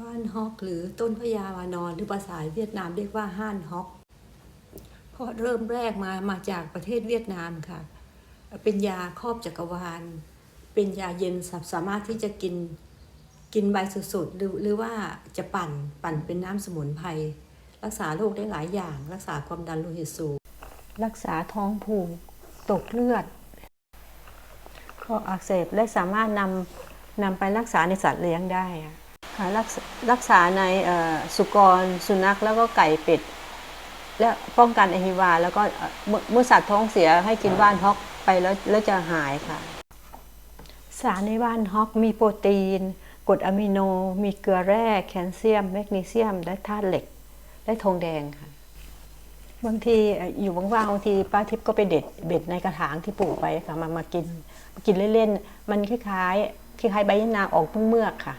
ว่านฮอกหรือต้นพญาวานอนหรือภาษาเวียดนามเรียกว่าห้านฮอกเพราะเริ่มแรกมามาจากประเทศเวียดนามค่ะ เป็นยาครอบจักรวาล เป็นยาเย็นสามารถที่จะกินกินใบสดๆหรือหรือว่าจะปั่นปั่นเป็นน้ำสมุนไพรรักษาโรคได้หลายอย่าง รักษาความดันโลหิตสูงรักษาท้องผูกตกเลือดข้ออักเสบและสามารถนำนำไปรักษาในสัตว์เลี้ยงได้ รักษารักษาในสุกรสุนัขแล้วก็ไก่เป็ด และป้องกันอหิวา แล้วก็เมื่อสัตว์ท้องเสียให้กินว่านฮอกไปแล้วแล้วจะหายค่ะ สารในว่านฮอกมีโปรตีนกรดอะมิโน มีเกลือแร่แคลเซียม แมกนีเซียม และธาตุเหล็ก และทองแดงค่ะ บางทีอยู่ว่างๆบางทีป้าทิพย์ก็ไปเด็ดเบ็ดในกระถางที่ปลูกไปค่ะมามากิน กินเล่นๆ มันคล้ายๆคล้ายๆใบยะนาออกเมือกค่ะ